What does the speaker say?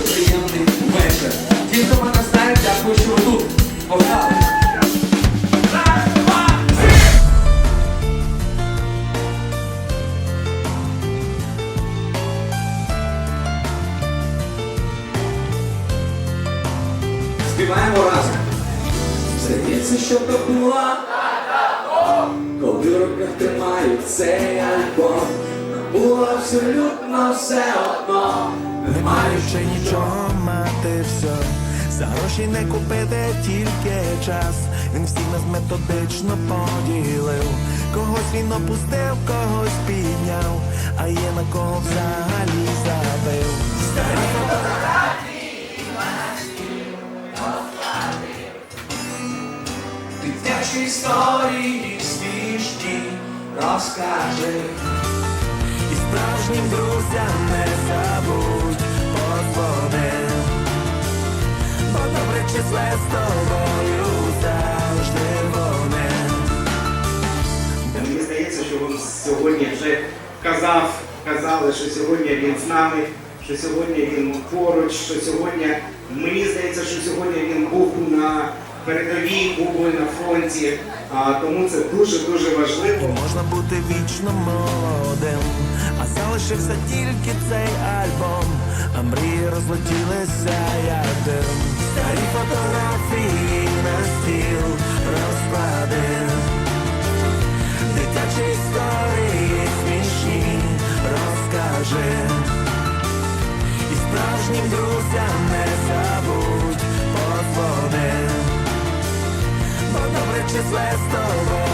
приємний вечір. Ті, хто мене знають, дякую, що ви тут. Погнали! Співаємо разом. Здається, що то була, коли в руках тримаю цей альбом. Було абсолютно все одно. Не маючи нічого мати все. За гроші не купити тільки час. Він всіх нас методично поділив. Когось він опустив, когось підняв, а є на кого взагалі забив. Старі Дитячі історії смішні розкажи. Справжнім друзям не забудь подзвони. Бо добре числе з тобою завжди вони. Мені здається, що він сьогодні вже казав, казали, що сьогодні він з нами, що сьогодні він поруч, що сьогодні, мені здається, що сьогодні він був на передовій, би на фронті. А, тому це дуже-дуже важливо. можна бути вічно молодим, а залишився тільки цей альбом, а мрії розлетілися як дим. Старі фотографії на стіл розклади, дитячі історії смішні розкажи. І справжнім друзям не забудь подзвони. Бо добре числе з тобою